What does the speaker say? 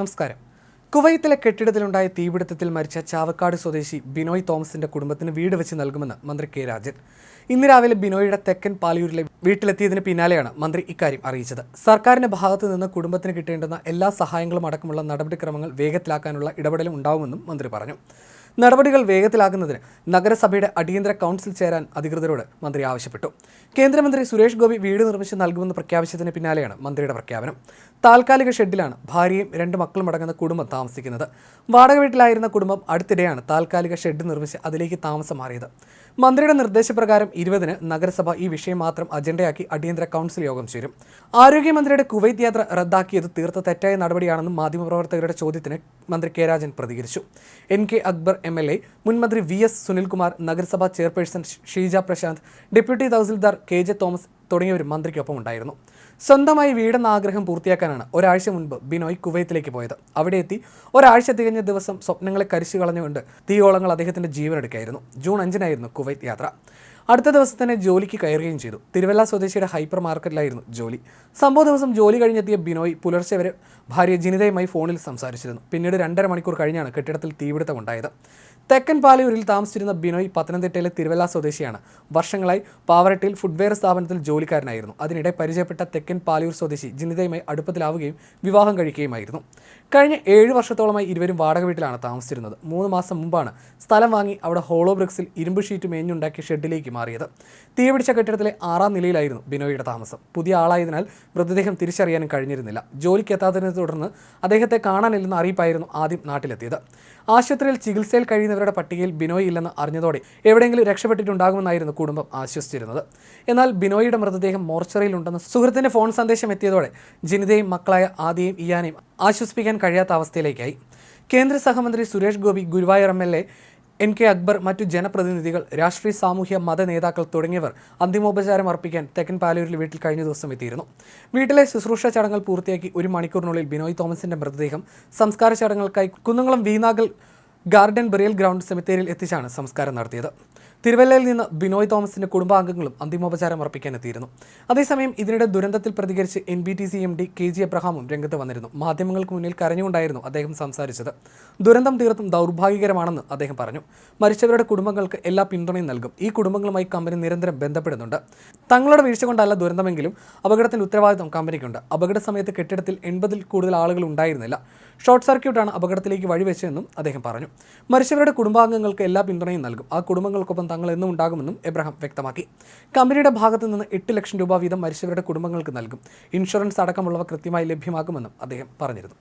നമസ്കാരം. കുവൈത്തിലെ കെട്ടിടത്തിലുണ്ടായ തീപിടുത്തത്തിൽ മരിച്ച ചാവക്കാട് സ്വദേശി ബിനോയ് തോമസിന്റെ കുടുംബത്തിന് വീട് വെച്ച് നൽകുമെന്ന് മന്ത്രി കെ രാജൻ. ഇന്ന് രാവിലെ ബിനോയിയുടെ തെക്കൻ പാലിയൂരിലെ വീട്ടിലെത്തിയതിന് പിന്നാലെയാണ് മന്ത്രി ഇക്കാര്യം അറിയിച്ചത്. സർക്കാരിന്റെ ഭാഗത്തു നിന്ന് കുടുംബത്തിന് കിട്ടേണ്ടുന്ന എല്ലാ സഹായങ്ങളും അടക്കമുള്ള നടപടിക്രമങ്ങൾ വേഗത്തിലാക്കാനുള്ള ഇടപെടലും ഉണ്ടാവുമെന്നും മന്ത്രി പറഞ്ഞു. നടപടികൾ വേഗത്തിലാക്കുന്നതിന് നഗരസഭയുടെ അടിയന്തര കൗൺസിൽ ചേരാൻ അധികൃതരോട് മന്ത്രി ആവശ്യപ്പെട്ടു. കേന്ദ്രമന്ത്രി സുരേഷ് ഗോപി വീട് നിർമ്മിച്ച് നൽകുമെന്ന് പ്രഖ്യാപിച്ചതിന് പിന്നാലെയാണ് മന്ത്രിയുടെ പ്രഖ്യാപനം. താൽക്കാലിക ഷെഡിലാണ് ഭാര്യയും രണ്ട് മക്കളും അടങ്ങുന്ന കുടുംബം താമസിക്കുന്നത്. വാടക വീട്ടിലായിരുന്ന കുടുംബം അടുത്തിടെയാണ് താൽക്കാലിക ഷെഡ് നിർമ്മിച്ച് അതിലേക്ക് താമസം മാറിയത്. മന്ത്രിയുടെ നിർദ്ദേശപ്രകാരം ഇരുപതിന് നഗരസഭ ഈ വിഷയം മാത്രം അജണ്ടയാക്കി അടിയന്തര കൗൺസിൽ യോഗം ചേരും. ആരോഗ്യമന്ത്രിയുടെ കുവൈത്ത് യാത്ര റദ്ദാക്കിയത് തീർത്ത തെറ്റായ നടപടിയാണെന്നും മാധ്യമപ്രവർത്തകരുടെ ചോദ്യത്തിന് മന്ത്രി കെ രാജൻ പ്രതികരിച്ചു. N K Akbar M L A മുൻമന്ത്രി വി എസ് സുനിൽകുമാർ നഗരസഭാ chairperson Sheeja Prashant deputy tahsildar K J Thomas തുടങ്ങിയവരും മന്ത്രിക്കൊപ്പം ഉണ്ടായിരുന്നു സ്വന്തമായി വീടെന്ന ആഗ്രഹം പൂർത്തിയാക്കാനാണ് ഒരാഴ്ച മുൻപ് ബിനോയ് കുവൈത്തിലേക്ക് പോയത്. അവിടെ എത്തി ഒരാഴ്ച തികഞ്ഞ ദിവസം സ്വപ്നങ്ങളെ കരിച്ചു കളഞ്ഞുകൊണ്ട് തീയോളങ്ങൾ അദ്ദേഹത്തിന്റെ ജീവനെടുക്കായിരുന്നു. ജൂൺ അഞ്ചിനായിരുന്നു കുവൈത്ത് യാത്ര. അടുത്ത ദിവസം തന്നെ ജോലിക്ക് കയറുകയും ചെയ്തു. തിരുവല്ല സ്വദേശിയുടെ ഹൈപ്പർ മാർക്കറ്റിലായിരുന്നു ജോലി. സംഭവ ദിവസം ജോലി കഴിഞ്ഞെത്തിയ ബിനോയ് പുലർച്ചെ വരെ ഭാര്യ ജിനിതയുമായി ഫോണിൽ സംസാരിച്ചിരുന്നു. പിന്നീട് രണ്ടര മണിക്കൂർ കഴിഞ്ഞാണ് കെട്ടിടത്തിൽ തീപിടുത്തം ഉണ്ടായത്. തെക്കൻ പാലയൂരിൽ താമസിച്ചിരുന്ന ബിനോയ് പത്തനംതിട്ടയിലെ തിരുവല്ല സ്വദേശിയാണ്. വർഷങ്ങളായി പാവറട്ടിയിൽ ഫുഡ്വെയർ സ്ഥാപനത്തിൽ ജോലിക്കാരനായിരുന്നു. അതിനിടെ പരിചയപ്പെട്ട തെക്കൻ പാലയൂർ സ്വദേശി ജിനിതയുമായി അടുപ്പത്തിലാവുകയും വിവാഹം കഴിക്കുകയുമായിരുന്നു. കഴിഞ്ഞ ഏഴ് വർഷത്തോളമായി ഇരുവരും വാടക വീട്ടിലാണ് താമസിച്ചിരുന്നത്. മൂന്ന് മാസം മുമ്പാണ് സ്ഥലം വാങ്ങി അവിടെ ഹോളോ ബ്രിക്സിൽ ഇരുമ്പ് ഷീറ്റ് മേഞ്ഞുണ്ടാക്കിയ ഷെഡിലേക്ക് മാറിയത്. തീപിടിച്ച കെട്ടിടത്തിലെ ആറാം നിലയിലായിരുന്നു ബിനോയിയുടെ താമസം. പുതിയ ആളായതിനാൽ മൃതദേഹം തിരിച്ചറിയാനും കഴിഞ്ഞിരുന്നില്ല. ജോലിക്ക് എത്താത്തതിനെ തുടർന്ന് അദ്ദേഹത്തെ കാണാനില്ലെന്ന അറിയിപ്പായിരുന്നു ആദ്യം നാട്ടിലെത്തിയത്. ആശുപത്രിയിൽ ചികിത്സയിൽ കഴിയുന്നവരുടെ പട്ടികയിൽ ബിനോയ് ഇല്ലെന്ന് അറിഞ്ഞതോടെ എവിടെയെങ്കിലും രക്ഷപ്പെട്ടിട്ടുണ്ടാകുമെന്നായിരുന്നു കുടുംബം ആശ്വസിച്ചിരുന്നത്. എന്നാൽ ബിനോയിയുടെ മൃതദേഹം മോർച്ചറിയിലുണ്ടെന്ന് സുഹൃത്തിന്റെ ഫോൺ സന്ദേശം എത്തിയതോടെ ജിനിതയും മക്കളായ ആദിയും ഇയാനെയും ആശ്വസിപ്പിക്കാൻ കഴിയാത്ത അവസ്ഥയിലേക്കായി. കേന്ദ്ര സഹമന്ത്രി Suresh Gopi Guruvayur M L A N K Akbar മറ്റു ജനപ്രതിനിധികൾ രാഷ്ട്രീയ സാമൂഹ്യ മത നേതാക്കൾ തുടങ്ങിയവർ അന്തിമോപചാരം അർപ്പിക്കാൻ തെക്കൻ പാലൂരിൽ വീട്ടിൽ കഴിഞ്ഞ ദിവസം എത്തിയിരുന്നു. വീട്ടിലെ ശുശ്രൂഷ ചടങ്ങുകൾ പൂർത്തിയാക്കി ഒരു മണിക്കൂറിനുള്ളിൽ ബിനോയ് തോമസിന്റെ മൃതദേഹം സംസ്കാര ചടങ്ങുകൾക്കായി കുന്നംകുളം വീനാഗൽ ഗാർഡൻ ബറിയൽ ഗ്രൗണ്ട് സെമിത്തേരിയിൽ എത്തിച്ചാണ് സംസ്കാരം നടത്തിയത്. തിരുവല്ലയിൽ നിന്ന് ബിനോയ് തോമസിന്റെ കുടുംബാംഗങ്ങളും അന്തിമോപചാരം അർപ്പിക്കാനെത്തിയിരുന്നു. അതേസമയം ഇതിനിടെ ദുരന്തത്തിൽ പ്രതികരിച്ച് N B T C M D K G എബ്രഹാമും രംഗത്ത് വന്നിരുന്നു. മാധ്യമങ്ങൾക്ക് മുന്നിൽ കരഞ്ഞുകൊണ്ടായിരുന്നു അദ്ദേഹം സംസാരിച്ചത്. ദുരന്തം തീർത്തും ദൗർഭാഗ്യകരമാണെന്ന് അദ്ദേഹം പറഞ്ഞു. മരിച്ചവരുടെ കുടുംബങ്ങൾക്ക് എല്ലാ പിന്തുണയും നൽകും. ഈ കുടുംബങ്ങളുമായി കമ്പനി നിരന്തരം ബന്ധപ്പെടുന്നുണ്ട്. തങ്ങളുടെ വീഴ്ച കൊണ്ടല്ല ദുരന്തമെങ്കിലും അപകടത്തിന് ഉത്തരവാദിത്വം കമ്പനിക്കുണ്ട്. അപകട സമയത്ത് കെട്ടിടത്തിൽ എൺപതിൽ കൂടുതൽ ആളുകൾ ഉണ്ടായിരുന്നില്ല. ഷോർട്ട് സർക്യൂട്ടാണ് അപകടത്തിലേക്ക് വഴിവെച്ചതെന്നും അദ്ദേഹം പറഞ്ഞു. മരിച്ചവരുടെ കുടുംബാംഗങ്ങൾക്ക് എല്ലാ പിന്തുണയും നൽകും. ആ കുടുംബങ്ങൾക്കൊപ്പം തങ്ങൾ എന്നും ഉണ്ടാകുമെന്നും എബ്രഹാം വ്യക്തമാക്കി. കമ്പനിയുടെ ഭാഗത്തു നിന്ന് എട്ട് ലക്ഷം രൂപ വീതം മരിച്ചവരുടെ കുടുംബങ്ങൾക്ക് നൽകും. ഇൻഷുറൻസ് അടക്കമുള്ളവ കൃത്യമായി ലഭ്യമാകുമെന്നും അദ്ദേഹം പറഞ്ഞിരുന്നു.